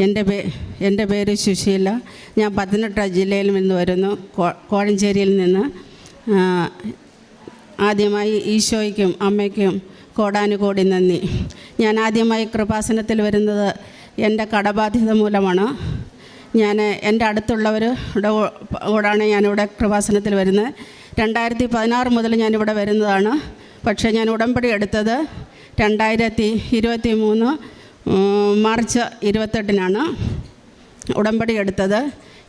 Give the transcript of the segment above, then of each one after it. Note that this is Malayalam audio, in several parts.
എന്റെ പേ എന്റെ പേര് സുശീല. ഞാൻ പത്തനംതിട്ട ജില്ലയിൽ നിന്ന് വരുന്നു. കോഴഞ്ചേരിയിൽ നിന്ന്. ആദ്യമായി ഈശോയ്ക്കും അമ്മയ്ക്കും കോടാനുകോടി നന്ദി. ഞാൻ ആദ്യമായി കൃപാസനത്തിൽ വരുന്നത് എന്റെ കടബാധ്യത മൂലമാണ്. ഞാൻ എന്റെ അടുത്തുള്ളവരുടെ കൂടാണ് ഞാനിവിടെ കൃപാസനത്തിൽ വരുന്നത്. രണ്ടായിരത്തി പതിനാറ് മുതൽ ഞാനിവിടെ വരുന്നതാണ്. പക്ഷേ ഞാൻ ഉടമ്പടി എടുത്തത് രണ്ടായിരത്തി ഇരുപത്തി മൂന്ന് മാർച്ച് ഇരുപത്തെട്ടിനാണ് ഉടമ്പടി എടുത്തത്.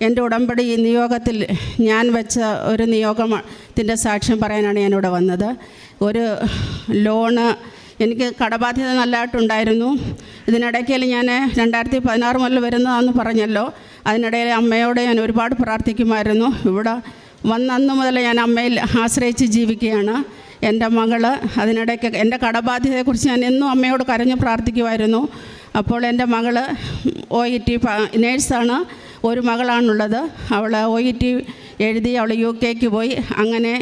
എന്റെ ഉടമ്പടി നിയോഗത്തിൽ ഞാൻ വെച്ച ഒരു നിയോഗത്തിന്റെ സാക്ഷ്യം പറയാനാണ് ഞാനിവിടെ വന്നത്. ഒരു ലോണ് എനിക്ക് കടബാധ്യത നല്ലതായിട്ടുണ്ടായിരുന്നു. ഇതിനിടയ്ക്കിൽ ഞാൻ രണ്ടായിരത്തി പതിനാറ് മുതൽ വരുന്നതാണെന്ന് പറഞ്ഞല്ലോ. അതിനിടയിൽ അമ്മയോട് ഞാൻ ഒരുപാട് പ്രാർത്ഥിക്കുമായിരുന്നു. ഇവിടെ വന്നന്ന് മുതൽ ഞാൻ അമ്മയിൽ ആശ്രയിച്ച് ജീവിക്കുകയാണ്. എന്റെ മകൾ അതിനിടയ്ക്ക് എന്റെ കടബാധ്യതയെക്കുറിച്ച് ഞാൻ എന്നും അമ്മയോട് കരഞ്ഞ് പ്രാർത്ഥിക്കുമായിരുന്നു. അപ്പോൾ എന്റെ മകൾ ഒ ഇ ടി നേഴ്സാണ്. ഒരു മകളാണുള്ളത്. അവൾ ഒ ഇ ടി എഴുതി അവൾ യു കെക്ക് പോയി. അങ്ങനെ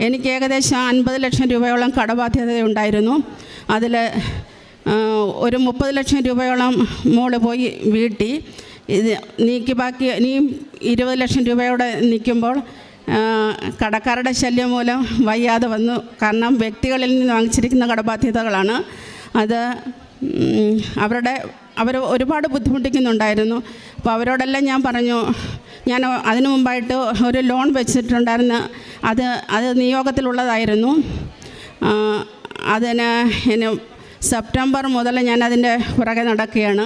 എനിക്ക് ഏകദേശം അൻപത് ലക്ഷം രൂപയോളം കടബാധ്യത ഉണ്ടായിരുന്നു അതിൽ ഒരു മുപ്പത് ലക്ഷം രൂപയോളം മോൾ പോയി വീട്ടി. ഇത് നീക്കി ബാക്കി ഇനിയും ഇരുപത് ലക്ഷം രൂപയോടെ നിൽക്കുമ്പോൾ കടക്കാരുടെ ശല്യം മൂലം വയ്യാതെ വന്നു. കാരണം വ്യക്തികളിൽ നിന്ന് വാങ്ങിച്ചിരിക്കുന്ന കടബാധ്യതകളാണ്. അത് അവരുടെ അവർ ഒരുപാട് ബുദ്ധിമുട്ടിക്കുന്നുണ്ടായിരുന്നു. അപ്പോൾ അവരോടെല്ലാം ഞാൻ പറഞ്ഞു ഞാൻ അതിനു മുമ്പായിട്ട് ഒരു ലോൺ വെച്ചിട്ടുണ്ടായിരുന്നു അത് അത് നിയോഗത്തിലുള്ളതായിരുന്നു. അതിന് ഇനി സെപ്റ്റംബർ മുതൽ ഞാൻ അതിന്റെ പുറകെ നടക്കുകയാണ്.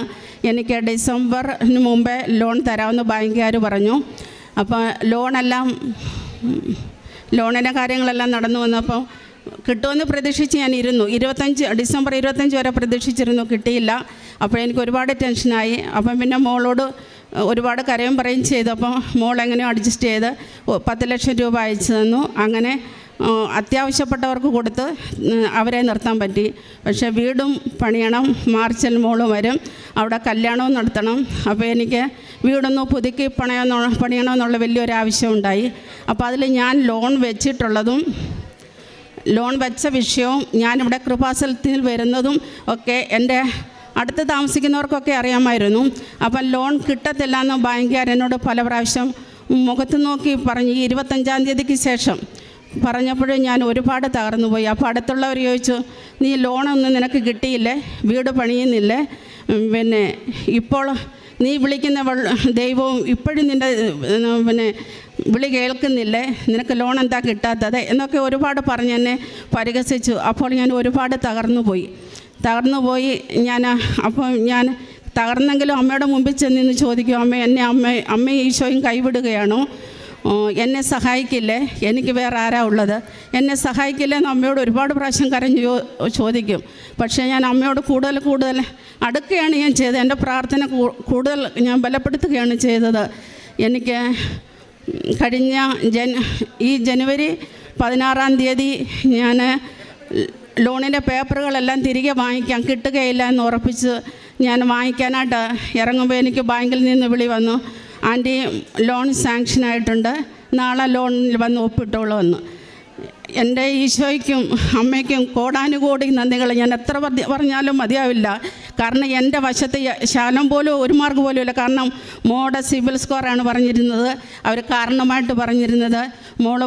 എനിക്ക് ഡിസംബറിന് മുമ്പേ ലോൺ തരാമെന്ന് ബാങ്കുകാർ പറഞ്ഞു. അപ്പോൾ ലോണെല്ലാം ലോണിന്റെ കാര്യങ്ങളെല്ലാം നടന്നു വന്നപ്പോൾ കിട്ടുമെന്ന് പ്രതീക്ഷിച്ച് ഞാൻ ഇരുന്നു. ഇരുപത്തഞ്ച് ഡിസംബർ ഇരുപത്തഞ്ച് വരെ പ്രതീക്ഷിച്ചിരുന്നു കിട്ടിയില്ല. അപ്പോൾ എനിക്ക് ഒരുപാട് ടെൻഷനായി. അപ്പം പിന്നെ മോളോട് ഒരുപാട് കരയും പറയും ചെയ്തു. അപ്പോൾ മോൾ എങ്ങനെയോ അഡ്ജസ്റ്റ് ചെയ്ത് പത്ത് ലക്ഷം രൂപ അയച്ചു തന്നു. അങ്ങനെ അത്യാവശ്യപ്പെട്ടവർക്ക് കൊടുത്ത് അവരെ നിർത്താൻ പറ്റി. പക്ഷേ വീടും പണിയണം മാർച്ചിൽ മോൾ വരും. അവിടെ കല്യാണവും നടത്തണം. അപ്പോൾ എനിക്ക് വീടൊന്ന് പുതുക്കി പണയെന്നോ പണിയണമെന്നുള്ള വലിയൊരു ആവശ്യമുണ്ടായി. അപ്പോൾ അതിൽ ഞാൻ ലോൺ വെച്ചിട്ടുള്ളതും ലോൺ വെച്ച വിഷയവും ഞാനിവിടെ കൃപാസലത്തിൽ വരുന്നതും ഒക്കെ എന്റെ അടുത്ത് താമസിക്കുന്നവർക്കൊക്കെ അറിയാമായിരുന്നു. അപ്പം ലോൺ കിട്ടത്തില്ല എന്ന് ബാങ്കുകാർ എന്നോട് പല പ്രാവശ്യം മുഖത്ത് നോക്കി പറഞ്ഞു ഇരുപത്തഞ്ചാം തീയതിക്ക് ശേഷം പറഞ്ഞപ്പോഴും ഞാൻ ഒരുപാട് തകർന്നു പോയി അപ്പോൾ അടുത്തുള്ളവർ ചോദിച്ചു നീ ലോണൊന്നും നിനക്ക് കിട്ടിയില്ലേ? വീട് പണിയുന്നില്ലേ? പിന്നെ ഇപ്പോൾ നീ വിളിക്കുന്ന ദൈവവും ഇപ്പോഴും നിന്റെ പിന്നെ വിളി കേൾക്കുന്നില്ലേ? നിനക്ക് ലോൺ എന്താ കിട്ടാത്തത്? എന്നൊക്കെ ഒരുപാട് പറഞ്ഞ് എന്നെ പരിഹസിച്ചു. അപ്പോൾ ഞാൻ ഒരുപാട് തകർന്നു പോയി തകർന്നു പോയി ഞാൻ അപ്പോൾ ഞാൻ തകർന്നെങ്കിലും അമ്മയുടെ മുമ്പിൽ ചെന്നിന്ന് ചോദിക്കും അമ്മ എന്നെ അമ്മ അമ്മ ഈശോയും കൈവിടുകയാണോ? എന്നെ സഹായിക്കില്ലേ? എനിക്ക് വേറെ ആരാ ഉള്ളത്? എന്നെ സഹായിക്കില്ലേ എന്ന് അമ്മയോട് ഒരുപാട് പ്രാവശ്യം കരഞ്ഞ് ചോദിക്കും. പക്ഷേ ഞാൻ അമ്മയോട് കൂടുതൽ കൂടുതൽ അടുക്കുകയാണ് ഞാൻ ചെയ്തത്. എന്റെ പ്രാർത്ഥന കൂടുതൽ ഞാൻ ബലപ്പെടുത്തുകയാണ് ചെയ്തത്. എനിക്ക് കഴിഞ്ഞ ജൻ ഈ ജനുവരി പതിനാറാം തീയതി ഞാൻ ലോണിന്റെ പേപ്പറുകളെല്ലാം തിരികെ വാങ്ങിക്കാൻ കിട്ടുകയില്ല എന്ന് ഉറപ്പിച്ച് ഞാൻ വാങ്ങിക്കാനായിട്ട് ഇറങ്ങുമ്പോൾ എനിക്ക് ബാങ്കിൽ നിന്ന് വിളി വന്നു. ആന്റി ലോൺ സാങ്ഷൻ ആയിട്ടുണ്ട്. നാളെ ലോണിൽ വന്ന് ഒപ്പിട്ടോളൂ എന്ന്. എന്റെ ഈശോയ്ക്കും അമ്മയ്ക്കും കോടാനുകോടി നന്ദികൾ ഞാൻ എത്ര പറഞ്ഞാലും മതിയാവില്ല. കാരണം എന്റെ വശത്ത് ശാലം പോലും ഒരു മാർക്ക് പോലും ഇല്ല. കാരണം മോടെ സിവിൽ സ്കോറാണ് പറഞ്ഞിരുന്നത്. അവർ കാരണമായിട്ട് പറഞ്ഞിരുന്നത്. മോൾ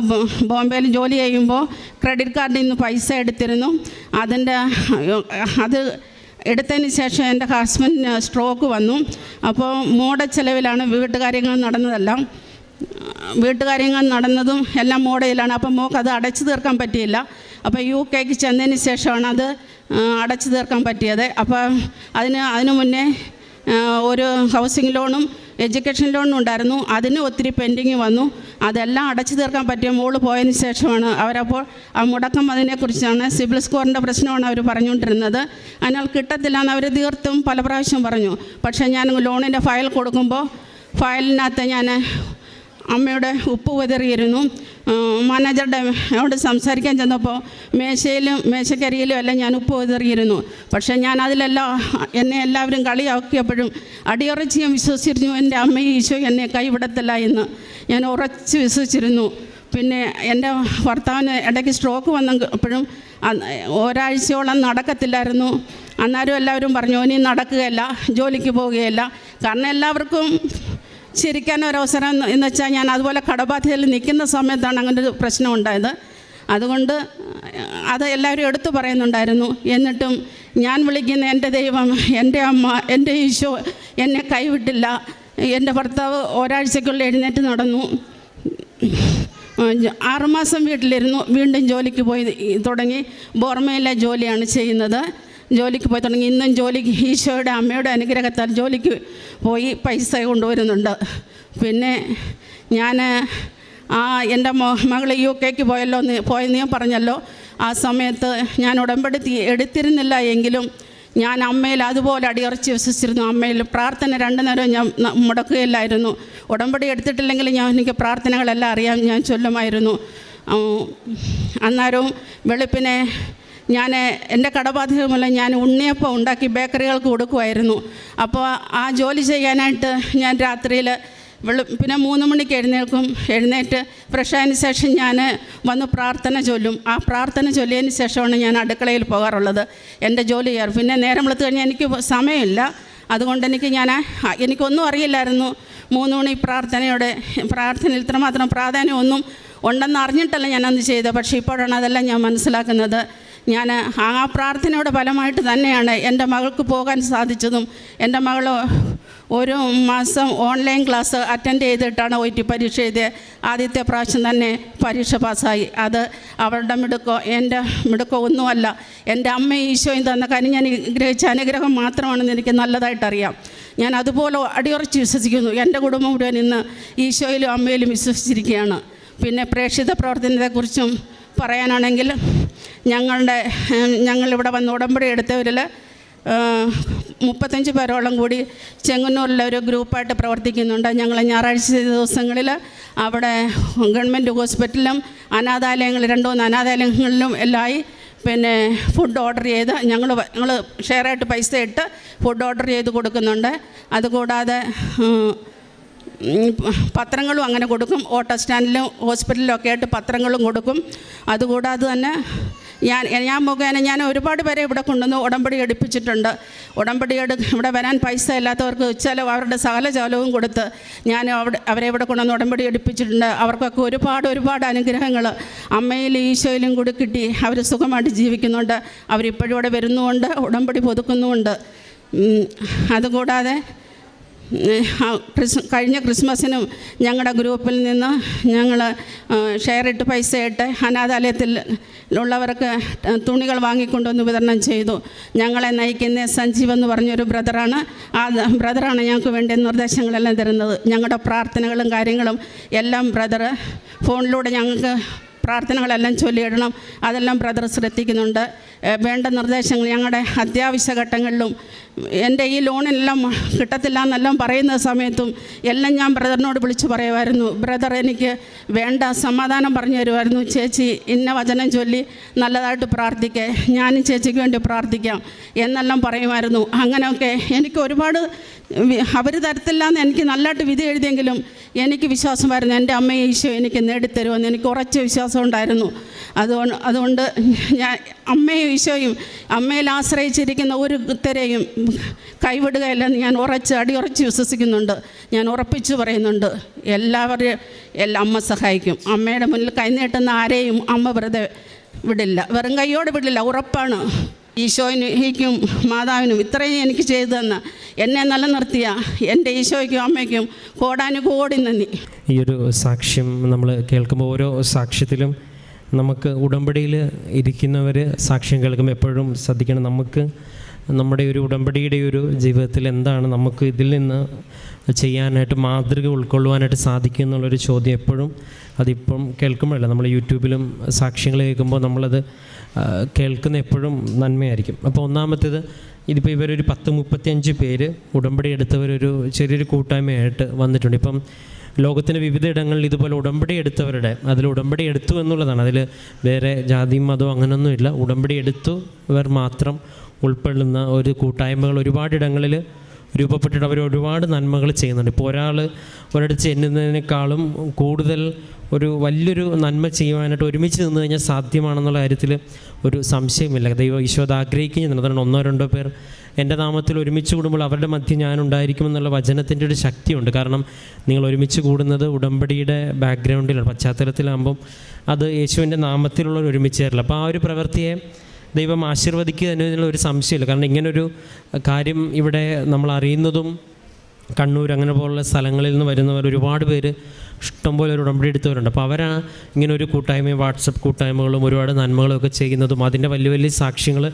ബോംബെയിൽ ജോലി ചെയ്യുമ്പോൾ ക്രെഡിറ്റ് കാർഡിൽ നിന്ന് പൈസ എടുത്തിരുന്നു. അതിന്റെ അത് എടുത്തതിന് ശേഷം എന്റെ ഹസ്ബൻഡിന് സ്ട്രോക്ക് വന്നു. അപ്പോൾ മോടെ ചിലവിലാണ് വീട്ടുകാര്യങ്ങൾ നടന്നതെല്ലാം. വീട്ടുകാര്യങ്ങൾ നടന്നതും എല്ലാം മോഡയിലാണ് അപ്പം മോക്ക് അത് അടച്ചു തീർക്കാൻ പറ്റിയില്ല. അപ്പോൾ യു കെക്ക് ചെന്നതിന് ശേഷമാണ് അത് അടച്ചു തീർക്കാൻ പറ്റിയത്. അപ്പോൾ അതിന് അതിനു മുന്നേ ഒരു ഹൗസിംഗ് ലോണും എഡ്യൂക്കേഷൻ ലോൺ ഉണ്ടായിരുന്നു. അതിന് ഒത്തിരി പെൻഡിങ് വന്നു. അതെല്ലാം അടച്ചു തീർക്കാൻ പറ്റിയ മോൾ പോയതിന് ശേഷമാണ് അവരപ്പോൾ ആ മുടക്കം അതിനെക്കുറിച്ചാണ് സിബിൽ സ്കോറിന്റെ പ്രശ്നമാണ് അവർ പറഞ്ഞുകൊണ്ടിരുന്നത്. അതിനാൽ കിട്ടത്തില്ല എന്ന് അവർ തീർത്തും പല പ്രാവശ്യം പറഞ്ഞു. പക്ഷേ ഞാൻ ലോണിന്റെ ഫയൽ കൊടുക്കുമ്പോൾ ഫയലിനകത്ത് ഞാൻ അമ്മയുടെ ഉപ്പ് വിതറിയിരുന്നു മാനേജറുടെ അവിടെ സംസാരിക്കാൻ ചെന്നപ്പോൾ മേശയിലും മേശക്കരിയിലും എല്ലാം ഞാൻ ഉപ്പ് വിതറിയിരുന്നു പക്ഷേ ഞാൻ അതിലെല്ലാം എന്നെ എല്ലാവരും കളിയാക്കിയപ്പോഴും അടിയുറച്ച് ഞാൻ വിശ്വസിച്ചിരുന്നു എന്റെ അമ്മയും ഈശോ എന്നെ കൈവിടത്തില്ല എന്ന് ഞാൻ ഉറച്ച് വിശ്വസിച്ചിരുന്നു. പിന്നെ എന്റെ ഭർത്താവിന് ഇടയ്ക്ക് സ്ട്രോക്ക് വന്നപ്പോഴും ഒരാഴ്ചയോളം നടക്കത്തില്ലായിരുന്നു. അന്നേരം എല്ലാവരും പറഞ്ഞു ഇനി നടക്കുകയല്ല ജോലിക്ക് പോവുകയല്ല. കാരണം എല്ലാവർക്കും ചിരിക്കാൻ ഒരവസരം എന്ന് വെച്ചാൽ ഞാൻ അതുപോലെ കടബാധ്യതയിൽ നിൽക്കുന്ന സമയത്താണ് അങ്ങനെ ഒരു പ്രശ്നം ഉണ്ടായത്. അതുകൊണ്ട് അത് എല്ലാവരും എടുത്തു പറയുന്നുണ്ടായിരുന്നു. എന്നിട്ടും ഞാൻ വിളിക്കുന്ന എന്റെ ദൈവം എന്റെ അമ്മ എന്റെ ഈശോ എന്നെ കൈവിട്ടില്ല. എന്റെ ഭർത്താവ് ഒരാഴ്ചക്കുള്ളിൽ എഴുന്നേറ്റ് നടന്നു. ആറുമാസം വീട്ടിലിരുന്നു. വീണ്ടും ജോലിക്ക് പോയി തുടങ്ങി. ബോർമയിലെ ജോലിയാണ് ചെയ്യുന്നത്. ജോലിക്ക് പോയി തുടങ്ങി. ഇന്നും ജോലിക്ക് ഈശോയുടെ അമ്മയുടെ അനുഗ്രഹത്താൽ ജോലിക്ക് പോയി പൈസ കൊണ്ടുവരുന്നുണ്ട്. പിന്നെ ഞാൻ ആ എന്റെ മകൾ യു കെക്ക് പോയല്ലോ പോയെന്ന് ഞാൻ പറഞ്ഞല്ലോ. ആ സമയത്ത് ഞാൻ ഉടമ്പടി എടുത്തിരുന്നില്ല എങ്കിലും ഞാൻ അമ്മയിൽ അതുപോലെ അടിയറച്ച് വിശ്വസിച്ചിരുന്നു. അമ്മയിൽ പ്രാർത്ഥന രണ്ടു നേരം ഞാൻ മുടക്കുകയില്ലായിരുന്നു. ഉടമ്പടി എടുത്തിട്ടില്ലെങ്കിൽ ഞാൻ എനിക്ക് പ്രാർത്ഥനകളെല്ലാം അറിയാം ഞാൻ ചൊല്ലുമായിരുന്നു. അന്നേരവും വെളുപ്പിനെ ഞാൻ എന്റെ കടബാധ്യത ഞാൻ ഉണ്ണിയപ്പം ഉണ്ടാക്കി ബേക്കറികൾക്ക് കൊടുക്കുമായിരുന്നു അപ്പോൾ ആ ജോലി ചെയ്യാനായിട്ട് ഞാൻ രാത്രിയിൽ വെളു പിന്നെ മൂന്ന് മണിക്ക് എഴുന്നേൽക്കും. എഴുന്നേറ്റ് ഫ്രഷ് ആയതിന് ശേഷം ഞാൻ വന്ന് പ്രാർത്ഥന ചൊല്ലും. ആ പ്രാർത്ഥന ചൊല്ലിയതിന് ശേഷമാണ് ഞാൻ അടുക്കളയിൽ പോകാറുള്ളത്. എന്റെ ജോലി ചെയ്യാറ്. പിന്നെ നേരം വെളുത്ത് കഴിഞ്ഞാൽ എനിക്ക് സമയമില്ല. അതുകൊണ്ട് എനിക്ക് ഞാൻ എനിക്കൊന്നും അറിയില്ലായിരുന്നു. മൂന്ന് മണി പ്രാർത്ഥനയുടെ പ്രാർത്ഥനയിൽ ഇത്രമാത്രം പ്രാധാന്യം ഒന്നും ഉണ്ടെന്ന് അറിഞ്ഞിട്ടല്ല ഞാനന്ന് ചെയ്തത്. പക്ഷേ ഇപ്പോഴാണ് അതെല്ലാം ഞാൻ മനസ്സിലാക്കുന്നത്. ഞാൻ ആ പ്രാർത്ഥനയുടെ ഫലമായിട്ട് തന്നെയാണ് എന്റെ മകൾക്ക് പോകാൻ സാധിച്ചതും. എന്റെ മകൾ ഒരു മാസം ഓൺലൈൻ ക്ലാസ് അറ്റൻഡ് ചെയ്തിട്ടാണ് ഒ ടി പരീക്ഷ എഴുതിയത് ആദ്യത്തെ പ്രാവശ്യം തന്നെ പരീക്ഷ പാസ്സായി. അത് അവളുടെ മിടുക്കോ എന്റെ മിടുക്കോ ഒന്നുമല്ല. എന്റെ അമ്മ ഈശോയും തന്ന കാര്യം ഞാൻ ഗ്രഹിച്ച അനുഗ്രഹം മാത്രമാണെന്ന് എനിക്ക് നല്ലതായിട്ടറിയാം. ഞാൻ അതുപോലെ അടിയുറച്ച് വിശ്വസിക്കുന്നു. എന്റെ കുടുംബം മുഴുവൻ ഇന്ന് ഈശോയിലും അമ്മയിലും വിശ്വസിച്ചിരിക്കുകയാണ്. പിന്നെ പ്രേക്ഷിത പ്രവർത്തനത്തെക്കുറിച്ചും പറയാനാണെങ്കിൽ ഞങ്ങളുടെ ഞങ്ങളിവിടെ വന്ന് ഉടമ്പടി എടുത്തവരിൽ മുപ്പത്തഞ്ച് പേരോളം കൂടി ചെങ്ങന്നൂരിലെ ഒരു ഗ്രൂപ്പായിട്ട് പ്രവർത്തിക്കുന്നുണ്ട്. ഞങ്ങൾ ഞായറാഴ്ച ദിവസങ്ങളിൽ അവിടെ ഗവൺമെന്റ് ഹോസ്പിറ്റലിലും അനാഥാലയങ്ങൾ രണ്ടു മൂന്ന് അനാഥാലയങ്ങളിലും എല്ലാമായി പിന്നെ ഫുഡ് ഓർഡർ ചെയ്ത് ഞങ്ങൾ ഞങ്ങൾ ഷെയറായിട്ട് പൈസ ഇട്ട് ഫുഡ് ഓർഡർ ചെയ്ത് കൊടുക്കുന്നുണ്ട്. അതുകൂടാതെ പത്രങ്ങളും അങ്ങനെ കൊടുക്കും. ഓട്ടോ സ്റ്റാൻഡിലും ഹോസ്പിറ്റലിലും ഒക്കെ ആയിട്ട് പത്രങ്ങളും കൊടുക്കും. അതുകൂടാതെ തന്നെ ഞാൻ ഞാൻ മുഖേന ഞാൻ ഒരുപാട് പേരെ ഇവിടെ കൊണ്ടുവന്ന് ഉടമ്പടി എടുപ്പിച്ചിട്ടുണ്ട്. ഉടമ്പടി എടു ഇവിടെ വരാൻ പൈസ ഇല്ലാത്തവർക്ക് ചില അവരുടെ സകല ചെലവും കൊടുത്ത് ഞാൻ അവിടെ അവരെ ഇവിടെ കൊണ്ടുവന്ന് ഉടമ്പടി എടുപ്പിച്ചിട്ടുണ്ട്. അവർക്കൊക്കെ ഒരുപാട് ഒരുപാട് അനുഗ്രഹങ്ങൾ അമ്മയിലും ഈശോയിലും കൂടി കിട്ടി. അവർ സുഖമായിട്ട് ജീവിക്കുന്നുണ്ട്. അവരിപ്പോഴും ഇവിടെ വരുന്നുമുണ്ട്. ഉടമ്പടി പുതുക്കുന്നുമുണ്ട്. അതുകൂടാതെ കഴിഞ്ഞ ക്രിസ്മസിനും ഞങ്ങളുടെ ഗ്രൂപ്പിൽ നിന്ന് ഞങ്ങൾ ഷെയർ ഇട്ട് പൈസ ഇട്ട് അനാഥാലയത്തിൽ ഉള്ളവർക്ക് തുണികൾ വാങ്ങിക്കൊണ്ടുവന്ന് വിതരണം ചെയ്തു. ഞങ്ങളെ നയിക്കുന്ന സഞ്ജീവ് എന്ന് പറഞ്ഞൊരു ബ്രദറാണ്. ആ ബ്രദറാണ് ഞങ്ങൾക്ക് വേണ്ട നിർദ്ദേശങ്ങളെല്ലാം തരുന്നത്. ഞങ്ങളുടെ പ്രാർത്ഥനകളും കാര്യങ്ങളും എല്ലാം ബ്രദർ ഫോണിലൂടെ ഞങ്ങൾക്ക് പ്രാർത്ഥനകളെല്ലാം ചൊല്ലിയിടണം. അതെല്ലാം ബ്രദർ ശ്രദ്ധിക്കുന്നുണ്ട്. വേണ്ട നിർദ്ദേശങ്ങൾ ഞങ്ങളുടെ അത്യാവശ്യ ഘട്ടങ്ങളിലും എന്റെ ഈ ലോണെല്ലാം കിട്ടത്തില്ല എന്നെല്ലാം പറയുന്ന സമയത്തും എല്ലാം ഞാൻ ബ്രദറിനോട് വിളിച്ച് പറയുമായിരുന്നു ബ്രദർ എനിക്ക് വേണ്ട സമാധാനം പറഞ്ഞു തരുമായിരുന്നു ചേച്ചി ഇന്ന വചനം ചൊല്ലി നല്ലതായിട്ട് പ്രാർത്ഥിക്കേ ഞാനും ചേച്ചിക്ക് വേണ്ടി പ്രാർത്ഥിക്കാം എന്നെല്ലാം പറയുമായിരുന്നു. അങ്ങനെയൊക്കെ എനിക്ക് ഒരുപാട് അവർ തരത്തില്ല എന്ന് എനിക്ക് നല്ലതായിട്ട് വിധി എഴുതിയെങ്കിലും എനിക്ക് വിശ്വാസമായിരുന്നു. എന്റെ അമ്മയെ ഈശോ എനിക്ക് നേടിത്തരുമെന്ന് എനിക്ക് ഉറച്ച വിശ്വാസം ഉണ്ടായിരുന്നു. അതുകൊണ്ട് അതുകൊണ്ട് ഞാൻ അമ്മയും ഈശോയും അമ്മയിൽ ആശ്രയിച്ചിരിക്കുന്ന ഒരു കുത്തരെയും കൈവിടുകയില്ലെന്ന് ഞാൻ ഉറച്ച് അടിയുറച്ച് വിശ്വസിക്കുന്നുണ്ട്. ഞാൻ ഉറപ്പിച്ച് പറയുന്നുണ്ട്. എല്ലാവരെയും എല്ലാം അമ്മ സഹായിക്കും. അമ്മയുടെ മുന്നിൽ കൈനീട്ടുന്ന ആരെയും അമ്മ വെറുതെ വിടില്ല. വെറും കൈയോടെ വിടില്ല. ഉറപ്പാണ്. ഈശോയ്ക്കും മാതാവിനും ഇത്രയും എനിക്ക് ചെയ്തു തന്ന. എന്നെ നിലനിർത്തിയ എന്റെ ഈശോയ്ക്കും അമ്മയ്ക്കും കോടാനുകോടി നന്ദി. ഈ ഒരു സാക്ഷ്യം നമ്മൾ കേൾക്കുമ്പോൾ ഓരോ സാക്ഷ്യത്തിലും നമുക്ക് ഉടമ്പടിയിൽ ഇരിക്കുന്നവർ സാക്ഷ്യം കേൾക്കുമ്പോൾ എപ്പോഴും ശ്രദ്ധിക്കണം. നമുക്ക് നമ്മുടെ ഒരു ഉടമ്പടിയുടെ ഒരു ജീവിതത്തിൽ എന്താണ് നമുക്ക് ഇതിൽ നിന്ന് ചെയ്യാനായിട്ട് മാതൃക ഉൾക്കൊള്ളുവാനായിട്ട് സാധിക്കും എന്നുള്ളൊരു ചോദ്യം എപ്പോഴും അതിപ്പം കേൾക്കുമ്പോഴല്ല? നമ്മൾ യൂട്യൂബിലും സാക്ഷ്യങ്ങൾ കേൾക്കുമ്പോൾ നമ്മളത് കേൾക്കുന്ന എപ്പോഴും നന്മയായിരിക്കും. അപ്പോൾ ഒന്നാമത്തേത് ഇതിപ്പോൾ ഇവരൊരു പത്ത് മുപ്പത്തിയഞ്ച് പേര് ഉടമ്പടി എടുത്തവരൊരു ചെറിയൊരു കൂട്ടായ്മയായിട്ട് വന്നിട്ടുണ്ട്. ഇപ്പം ലോകത്തിന്റെ വിവിധ ഇടങ്ങളിൽ ഇതുപോലെ ഉടമ്പടി എടുത്തവരുടെ അതിൽ ഉടമ്പടി എടുത്തു എന്നുള്ളതാണ്. അതിൽ വേറെ ജാതിയും മതവും അങ്ങനെയൊന്നുമില്ല. ഉടമ്പടി എടുത്തു ഇവർ മാത്രം ഉൾപ്പെടുന്ന ഒരു കൂട്ടായ്മകൾ ഒരുപാടിടങ്ങളിൽ രൂപപ്പെട്ടിട്ട് അവർ ഒരുപാട് നന്മകൾ ചെയ്യുന്നുണ്ട്. ഇപ്പോൾ ഒരാൾ ഒരിടത്ത് ചെല്ലുന്നതിനേക്കാളും കൂടുതൽ ഒരു വലിയൊരു നന്മ ചെയ്യുവാനായിട്ട് ഒരുമിച്ച് നിന്ന് കഴിഞ്ഞാൽ സാധ്യമാണെന്നുള്ള കാര്യത്തിൽ ഒരു സംശയമില്ല ദൈവം ഈശോ അത് ആഗ്രഹിക്കുന്നുണ്ട് അതുകൊണ്ട് ഒന്നോ രണ്ടോ പേർ എന്റെ നാമത്തിൽ ഒരുമിച്ച് കൂടുമ്പോൾ അവരുടെ മധ്യം ഞാൻ ഉണ്ടായിരിക്കുമെന്നുള്ള വചനത്തിന്റെ ഒരു ശക്തിയുണ്ട്. കാരണം നിങ്ങൾ ഒരുമിച്ച് കൂടുന്നത് ഉടമ്പടിയുടെ ബാക്ക്ഗ്രൗണ്ടിലാണ് പശ്ചാത്തലത്തിലാകുമ്പം അത് യേശുവിന്റെ നാമത്തിലുള്ള ഒരു ഒരുമിച്ച് തരില്ല അപ്പോൾ ആ ഒരു പ്രവൃത്തിയെ ദൈവം ആശീർവദിക്കുക എന്നതിനുള്ള ഒരു സംശയമില്ല. കാരണം ഇങ്ങനൊരു കാര്യം ഇവിടെ നമ്മൾ അറിയുന്നതും കണ്ണൂർ അങ്ങനെ പോലുള്ള സ്ഥലങ്ങളിൽ നിന്ന് വരുന്നവർ ഒരുപാട് പേര് ഇഷ്ടംപോലെ ഒരു ഉടമ്പടി എടുത്തവരുണ്ട്. അപ്പോൾ അവരാ ഇങ്ങനെ ഒരു കൂട്ടായ്മയും വാട്സപ്പ് കൂട്ടായ്മകളും ഒരുപാട് നന്മകളും ഒക്കെ ചെയ്യുന്നതും അതിന്റെ വലിയ വലിയ സാക്ഷ്യങ്ങൾ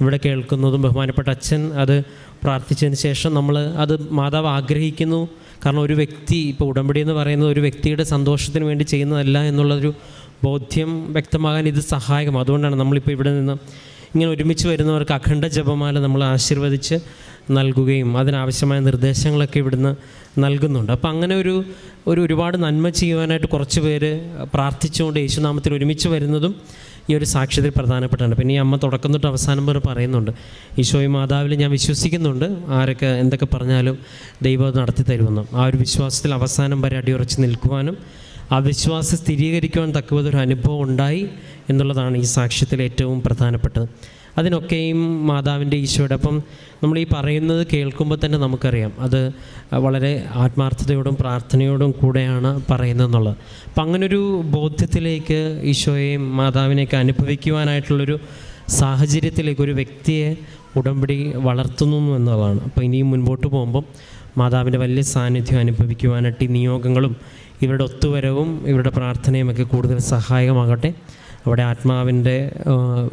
ഇവിടെ കേൾക്കുന്നതും ബഹുമാനപ്പെട്ട അച്ഛൻ അത് പ്രാർത്ഥിച്ചതിന് ശേഷം നമ്മൾ അത് മാതാവ് ആഗ്രഹിക്കുന്നു. കാരണം ഒരു വ്യക്തി ഇപ്പോൾ ഉടമ്പടി എന്ന് പറയുന്നത് ഒരു വ്യക്തിയുടെ സന്തോഷത്തിന് വേണ്ടി ചെയ്യുന്നതല്ല എന്നുള്ളൊരു ബോധ്യം വ്യക്തമാകാൻ ഇത് സഹായകം അതുകൊണ്ടാണ് നമ്മളിപ്പോൾ ഇവിടെ നിന്ന് ഇങ്ങനെ ഒരുമിച്ച് വരുന്നവർക്ക് അഖണ്ഡ ജപമാല നമ്മൾ ആശീർവദിച്ച് നൽകുകയും അതിനാവശ്യമായ നിർദ്ദേശങ്ങളൊക്കെ ഇവിടുന്ന് നൽകുന്നുണ്ട്. അപ്പോൾ അങ്ങനെ ഒരു ഒരു ഒരുപാട് നന്മ ചെയ്യുവാനായിട്ട് കുറച്ച് പേര് പ്രാർത്ഥിച്ചുകൊണ്ട് യേശുനാമത്തിൽ ഒരുമിച്ച് വരുന്നതും ഈ ഒരു സാക്ഷ്യത്തിൽ പ്രധാനപ്പെട്ടാണ്. പിന്നെ ഈ അമ്മ തുടക്കം തൊട്ട് അവസാനം വരെ പറയുന്നുണ്ട് ഈശോയും മാതാവിൽ ഞാൻ വിശ്വസിക്കുന്നുണ്ട്. ആരൊക്കെ എന്തൊക്കെ പറഞ്ഞാലും ദൈവം നടത്തി തരുമെന്നും ആ ഒരു വിശ്വാസത്തിൽ അവസാനം വരെ അടിയുറച്ച് നിൽക്കുവാനും ആ വിശ്വാസം സ്ഥിരീകരിക്കുവാൻ തക്കവതൊരു അനുഭവം ഉണ്ടായി എന്നുള്ളതാണ് ഈ സാക്ഷ്യത്തിൽ ഏറ്റവും പ്രധാനപ്പെട്ടത്. അതിനൊക്കെയും മാതാവിന്റെ ഈശോയുടെ അപ്പം നമ്മൾ ഈ പറയുന്നത് കേൾക്കുമ്പോൾ തന്നെ നമുക്കറിയാം. അത് വളരെ ആത്മാർത്ഥതയോടും പ്രാർത്ഥനയോടും കൂടെയാണ് പറയുന്നതെന്നുള്ളത്. അപ്പം അങ്ങനൊരു ബോധ്യത്തിലേക്ക് ഈശോയെയും മാതാവിനെയൊക്കെ അനുഭവിക്കുവാനായിട്ടുള്ളൊരു സാഹചര്യത്തിലേക്ക് ഒരു വ്യക്തിയെ ഉടമ്പടി വളർത്തുന്നു എന്നുള്ളതാണ്. അപ്പോൾ ഇനിയും മുൻപോട്ട് പോകുമ്പം മാതാവിന്റെ വലിയ സാന്നിധ്യം അനുഭവിക്കുവാനായിട്ട് ഈ നിയോഗങ്ങളും ഇവരുടെ ഒത്തുവരവും ഇവരുടെ പ്രാർത്ഥനയും ഒക്കെ കൂടുതൽ സഹായകമാകട്ടെ. അവിടെ ആത്മാവിന്റെ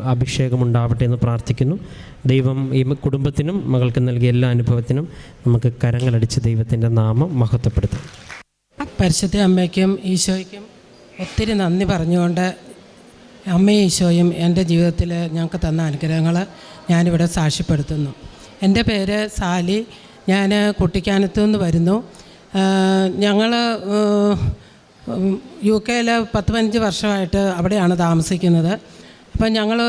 അഭിഷേകം ഉണ്ടാവട്ടെ എന്ന് പ്രാർത്ഥിക്കുന്നു. ദൈവം ഈ കുടുംബത്തിനും മകൾക്ക് നൽകിയ എല്ലാ അനുഭവത്തിനും നമുക്ക് കരങ്ങളടിച്ച് ദൈവത്തിന്റെ നാമം മഹത്വപ്പെടുത്താം. പരിശുദ്ധ അമ്മയ്ക്കും ഈശോയ്ക്കും ഒത്തിരി നന്ദി പറഞ്ഞുകൊണ്ട് അമ്മയും ഈശോയും എന്റെ ജീവിതത്തിൽ ഞങ്ങൾക്ക് തന്ന അനുഗ്രഹങ്ങൾ ഞാനിവിടെ സാക്ഷ്യപ്പെടുത്തുന്നു. എന്റെ പേര് സാലി. ഞാൻ കുട്ടിക്കാനത്തു നിന്ന് വരുന്നു. ഞങ്ങൾ യു കെയിൽ പത്ത് പതിനഞ്ച് വർഷമായിട്ട് അവിടെയാണ് താമസിക്കുന്നത്. അപ്പം ഞങ്ങൾ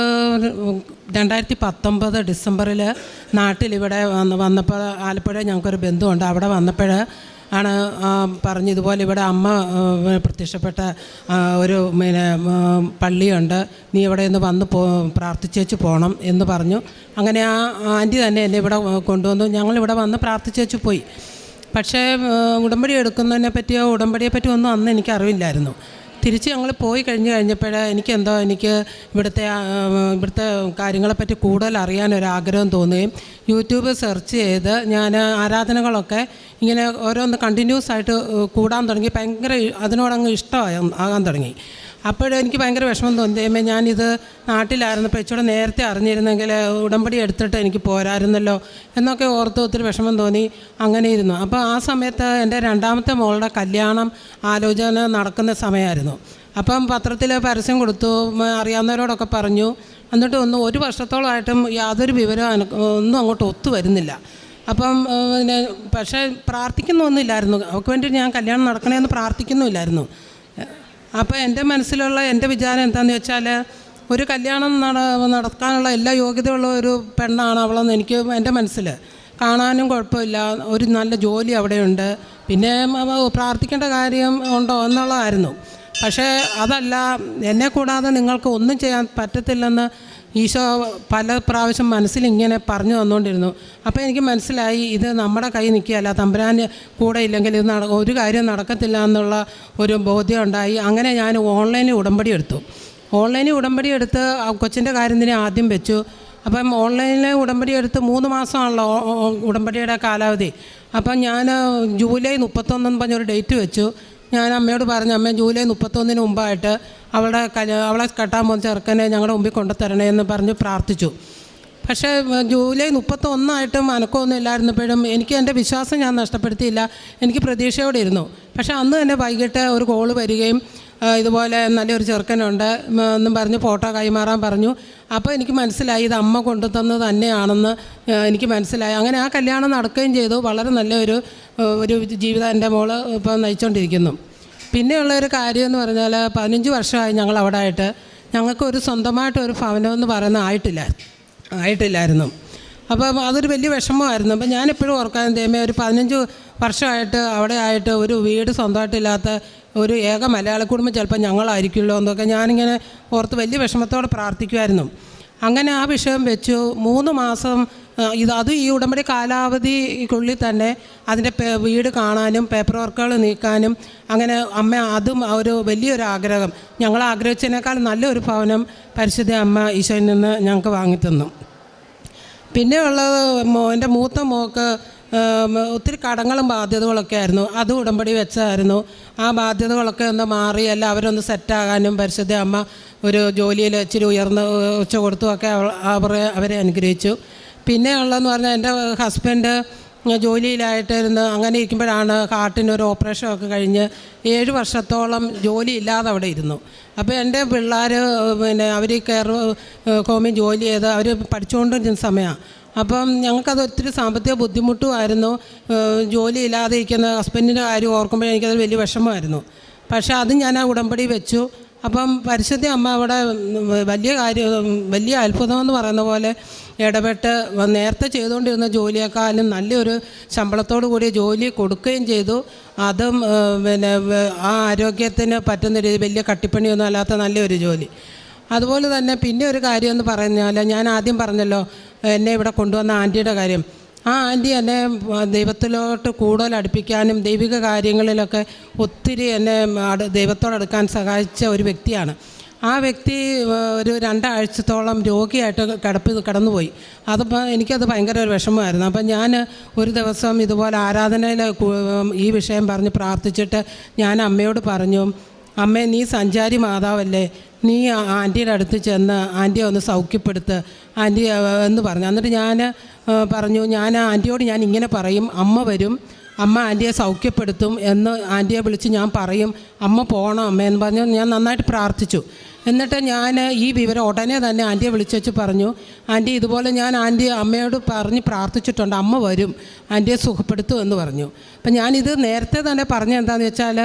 രണ്ടായിരത്തി പത്തൊമ്പത് ഡിസംബറിൽ നാട്ടിലിവിടെ വന്ന് വന്നപ്പോൾ ആലപ്പുഴ ഞങ്ങൾക്കൊരു ബന്ധുവുണ്ട്. അവിടെ വന്നപ്പോൾ ആണ് പറഞ്ഞ ഇതുപോലെ ഇവിടെ അമ്മ പ്രത്യക്ഷപ്പെട്ട ഒരു പിന്നെ പള്ളിയുണ്ട്. നീ ഇവിടെ ഒന്ന് വന്ന് പോ പ്രാർത്ഥിച്ചേച്ച് പോകണം എന്ന് പറഞ്ഞു. അങ്ങനെ ആ ആന്റി തന്നെ എന്നെ ഇവിടെ കൊണ്ടുവന്നു. ഞങ്ങളിവിടെ വന്ന് പ്രാർത്ഥിച്ചേച്ച് പോയി. പക്ഷേ ഉടമ്പടി എടുക്കുന്നതിനെ പറ്റിയോ ഉടമ്പടിയെ പറ്റിയോ ഒന്നും അന്ന് എനിക്ക് അറിവില്ലായിരുന്നു തിരിച്ച് ഞങ്ങൾ പോയി കഴിഞ്ഞ് കഴിഞ്ഞപ്പോൾ എനിക്കെന്തോ എനിക്ക് ഇവിടുത്തെ ഇവിടുത്തെ കാര്യങ്ങളെപ്പറ്റി കൂടുതൽ ആഗ്രഹം തോന്നുകയും യൂട്യൂബ് സെർച്ച് ചെയ്ത് ഞാൻ ആരാധനകളൊക്കെ ഇങ്ങനെ ഓരോന്ന് കണ്ടിന്യൂസ് ആയിട്ട് കൂടാൻ തുടങ്ങി. ഭയങ്കര അതിനോടങ്ങ് ഇഷ്ടമായി ആകാൻ തുടങ്ങി. അപ്പോഴും എനിക്ക് ഭയങ്കര വിഷമം തോന്നി. ദൈവമേ ഞാനിത് നാട്ടിലായിരുന്നപ്പോൾ ഇച്ചിരി നേരത്തെ അറിഞ്ഞിരുന്നെങ്കിൽ ഉടമ്പടി എടുത്തിട്ട് എനിക്ക് പോരായിരുന്നല്ലോ എന്നൊക്കെ ഓർത്ത് ഒത്തിരി വിഷമം തോന്നി. അങ്ങനെ ഇരുന്നു. അപ്പോൾ ആ സമയത്ത് എന്റെ രണ്ടാമത്തെ മോളുടെ കല്യാണം ആലോചന നടക്കുന്ന സമയമായിരുന്നു. അപ്പം പത്രത്തിൽ പരസ്യം കൊടുത്തു. അറിയാവുന്നവരോടൊക്കെ പറഞ്ഞു. എന്നിട്ട് ഒന്നും ഒരു വർഷത്തോളമായിട്ടും യാതൊരു വിവരവും ഒന്നും അങ്ങോട്ട് ഒത്തു വരുന്നില്ല. അപ്പം പിന്നെ പക്ഷേ പ്രാർത്ഥിക്കുന്നൊന്നുമില്ലായിരുന്നു അവർക്ക് വേണ്ടി ഞാൻ കല്യാണം നടക്കണമെന്ന് പ്രാർത്ഥിക്കുന്നുമില്ലായിരുന്നു. അപ്പോൾ എന്റെ മനസ്സിലുള്ള എന്റെ വിചാരം എന്താണെന്ന് വെച്ചാൽ ഒരു കല്യാണം നട നടക്കാനുള്ള എല്ലാ യോഗ്യതയുള്ള ഒരു പെണ്ണാണ് അവളെന്ന് എനിക്ക് എന്റെ മനസ്സിൽ കാണാനും കുഴപ്പമില്ല ഒരു നല്ല ജോലി അവിടെയുണ്ട്. പിന്നെ പ്രാർത്ഥിക്കേണ്ട കാര്യം ഉണ്ടോ എന്നുള്ളതായിരുന്നു. പക്ഷേ അതല്ല എന്നെ കൂടാതെ നിങ്ങൾക്ക് ഒന്നും ചെയ്യാൻ പറ്റത്തില്ലെന്ന് ഈശോ പല പ്രാവശ്യം മനസ്സിൽ ഇങ്ങനെ പറഞ്ഞു തന്നുകൊണ്ടിരുന്നു. അപ്പോൾ എനിക്ക് മനസ്സിലായി ഇത് നമ്മുടെ കൈ നിൽക്കുകയല്ല തമ്പുരാൻ കൂടെ ഇല്ലെങ്കിൽ ഇത് നട ഒരു കാര്യം നടക്കത്തില്ല എന്നുള്ള ഒരു ബോധ്യം ഉണ്ടായി. അങ്ങനെ ഞാൻ ഓൺലൈനിൽ ഉടമ്പടി എടുത്തു. ഓൺലൈനിൽ ഉടമ്പടി എടുത്ത് കൊച്ചിന്റെ കാര്യം തന്നെ ആദ്യം വെച്ചു. അപ്പം ഓൺലൈനിൽ ഉടമ്പടി എടുത്ത് മൂന്ന് മാസമാണല്ലോ ഉടമ്പടിയുടെ കാലാവധി. അപ്പം ഞാൻ ജൂലൈ മുപ്പത്തൊന്നെന്ന് പറഞ്ഞൊരു ഡേറ്റ് വെച്ചു. ഞാൻ അമ്മയോട് പറഞ്ഞു അമ്മ ജൂലൈ മുപ്പത്തൊന്നിന് മുമ്പായിട്ട് അവളുടെ അവളെ കെട്ടാൻ പോകുന്ന ചെറുക്കനെ ഞങ്ങളുടെ മുമ്പിൽ കൊണ്ടുതരണേ എന്ന് പറഞ്ഞ് പ്രാർത്ഥിച്ചു. പക്ഷേ ജൂലൈ മുപ്പത്തൊന്നായിട്ടും അനക്കമൊന്നും ഇല്ലായിരുന്നപ്പോഴും എനിക്ക് എന്റെ വിശ്വാസം ഞാൻ നഷ്ടപ്പെടുത്തിയില്ല. എനിക്ക് പ്രതീക്ഷയോടെ ഇരുന്നു. പക്ഷേ അന്ന് തന്നെ വൈകിട്ട് ഒരു കോൾ വരികയും ഇതുപോലെ നല്ലൊരു ചെറുക്കനുണ്ട് എന്നും പറഞ്ഞ് ഫോട്ടോ കൈമാറാൻ പറഞ്ഞു. അപ്പോൾ എനിക്ക് മനസ്സിലായി ഇത് അമ്മ കൊണ്ടു തന്നത് തന്നെയാണെന്ന് എനിക്ക് മനസ്സിലായി. അങ്ങനെ ആ കല്യാണം നടക്കുകയും ചെയ്തു. വളരെ നല്ലൊരു ഒരു ജീവിതം എന്റെ മോൾ ഇപ്പോൾ നയിച്ചുകൊണ്ടിരിക്കുന്നു പിന്നെയുള്ള ഒരു കാര്യം എന്ന് പറഞ്ഞാൽ പതിനഞ്ച് വർഷമായി ഞങ്ങൾ അവിടെ ആയിട്ട് ഞങ്ങൾക്ക് ഒരു സ്വന്തമായിട്ട് ഒരു ഭവനം എന്ന് പറയുന്ന ആയിട്ടില്ല ആയിട്ടില്ലായിരുന്നു. അപ്പം അതൊരു വലിയ വിഷമമായിരുന്നു. അപ്പം ഞാനെപ്പോഴും ഓർക്കാൻ തേമേ ഒരു പതിനഞ്ച് വർഷമായിട്ട് അവിടെ ആയിട്ട് ഒരു വീട് സ്വന്തമായിട്ടില്ലാത്ത ഒരു ഏക മലയാള കുടുംബം ചിലപ്പോൾ ഞങ്ങളായിരിക്കുമല്ലോ എന്നൊക്കെ ഞാനിങ്ങനെ ഓർത്ത് വലിയ വിഷമത്തോടെ പ്രാർത്ഥിക്കുമായിരുന്നു. അങ്ങനെ ആ വിഷയം വെച്ചു. മൂന്ന് മാസം ഇത് അത് ഈ ഉടമ്പടി കാലാവധിക്കുള്ളിൽ തന്നെ അതിന്റെ വീട് കാണാനും പേപ്പർ വർക്കുകൾ നീക്കാനും അങ്ങനെ അമ്മ അതും ഒരു വലിയൊരു ആഗ്രഹം. ഞങ്ങൾ ആഗ്രഹിച്ചതിനേക്കാൾ നല്ലൊരു ഭവനം പരിശുദ്ധ അമ്മ ഈശോയിൽ നിന്ന് ഞങ്ങൾക്ക് വാങ്ങിത്തന്നു പിന്നെ ഉള്ളത് മോ എന്റെ മൂത്ത മോക്ക് ഒത്തിരി കടങ്ങളും ബാധ്യതകളൊക്കെ ആയിരുന്നു. അത് ഉടമ്പടി വെച്ചായിരുന്നു. ആ ബാധ്യതകളൊക്കെ ഒന്ന് മാറി എല്ലാം അവരൊന്ന് സെറ്റാകാനും പരിശുദ്ധ അമ്മ ഒരു ജോലിയിൽ ഇച്ചിരി ഉയർന്ന് ഉച്ച കൊടുത്തുമൊക്കെ അവർ അവരെ അനുഗ്രഹിച്ചു. പിന്നെ ഉള്ളതെന്ന് പറഞ്ഞാൽ എന്റെ ഹസ്ബൻഡ് ജോലിയിലായിട്ടിരുന്ന് അങ്ങനെ ഇരിക്കുമ്പോഴാണ് ഹാർട്ടിന് ഒരു ഓപ്പറേഷനൊക്കെ കഴിഞ്ഞ് ഏഴ് വർഷത്തോളം ജോലിയില്ലാതെ അവിടെ ഇരുന്നു. അപ്പോൾ എന്റെ പിള്ളേർ പിന്നെ അവർ കെയർ ഹോമിൽ ജോലി ചെയ്ത് അവർ പഠിച്ചുകൊണ്ടിരുന്ന സമയമാണ് അപ്പം ഞങ്ങൾക്കത് ഒത്തിരി സാമ്പത്തിക ബുദ്ധിമുട്ടുമായിരുന്നു ജോലിയില്ലാതെ ഇരിക്കുന്ന ഹസ്ബൻഡിന്റെ കാര്യം ഓർക്കുമ്പോൾ എനിക്കത് വലിയ വിഷമമായിരുന്നു. പക്ഷേ അതും ഞാൻ ആ ഉടമ്പടി വെച്ചു. അപ്പം പരിശുദ്ധ അമ്മ അവിടെ വലിയ കാര്യം വലിയ അത്ഭുതം എന്ന് പറയുന്ന പോലെ ഇടപെട്ട് നേരത്തെ ചെയ്തുകൊണ്ടിരുന്ന ജോലിയേക്കാളും നല്ലൊരു ശമ്പളത്തോടു കൂടിയ ജോലി കൊടുക്കുകയും ചെയ്തു. അതും പിന്നെ ആ ആരോഗ്യത്തിന് പറ്റുന്ന രീതി വലിയ കട്ടിപ്പണിയൊന്നും അല്ലാത്ത നല്ലൊരു ജോലി. അതുപോലെ തന്നെ പിന്നെ ഒരു കാര്യം എന്ന് പറഞ്ഞാൽ ഞാൻ ആദ്യം പറഞ്ഞല്ലോ എന്നെ ഇവിടെ കൊണ്ടുവന്ന ആന്റിയുടെ കാര്യം. ആ ആന്റി എന്നെ ദൈവത്തിലോട്ട് കൂടുതൽ അടുപ്പിക്കാനും ദൈവിക കാര്യങ്ങളിലൊക്കെ ഒത്തിരി എന്നെ ദൈവത്തോടടുക്കാൻ സഹായിച്ച ഒരു വ്യക്തിയാണ്. ആ വ്യക്തി ഒരു രണ്ടാഴ്ചത്തോളം രോഗിയായിട്ട് കിടപ്പ് കിടന്നുപോയി. അതപ്പോൾ എനിക്കത് ഭയങ്കര ഒരു വിഷമമായിരുന്നു. അപ്പം ഞാൻ ഒരു ദിവസം ഇതുപോലെ ആരാധനയിൽ ഈ വിഷയം പറഞ്ഞ് പ്രാർത്ഥിച്ചിട്ട് ഞാൻ അമ്മയോട് പറഞ്ഞു അമ്മേ നീ സഞ്ചാരി മാതാവല്ലേ? നീ ആന്റിയുടെ അടുത്ത് ചെന്ന് ആന്റിയെ ഒന്ന് സൗഖ്യപ്പെടുത്ത് ആന്റി എന്ന് പറഞ്ഞു. എന്നിട്ട് ഞാൻ പറഞ്ഞു ഞാൻ ആന്റിയോട് ഞാൻ ഇങ്ങനെ പറയും അമ്മ വരും അമ്മ ആന്റിയെ സൗഖ്യപ്പെടുത്തും എന്ന് ആന്റിയെ വിളിച്ച് ഞാൻ പറയും അമ്മ പോകണം അമ്മ എന്ന് പറഞ്ഞു ഞാൻ നന്നായിട്ട് പ്രാർത്ഥിച്ചു. എന്നിട്ട് ഞാൻ ഈ വിവരം ഉടനെ തന്നെ ആന്റിയെ വിളിച്ചു വെച്ച് പറഞ്ഞു ആന്റി ഇതുപോലെ ഞാൻ ആന്റി അമ്മയോട് പറഞ്ഞ് പ്രാർത്ഥിച്ചിട്ടുണ്ട് അമ്മ വരും ആന്റിയെ സുഖപ്പെടുത്തും എന്ന് പറഞ്ഞു. അപ്പം ഞാനിത് നേരത്തെ തന്നെ പറഞ്ഞ എന്താണെന്ന് വെച്ചാൽ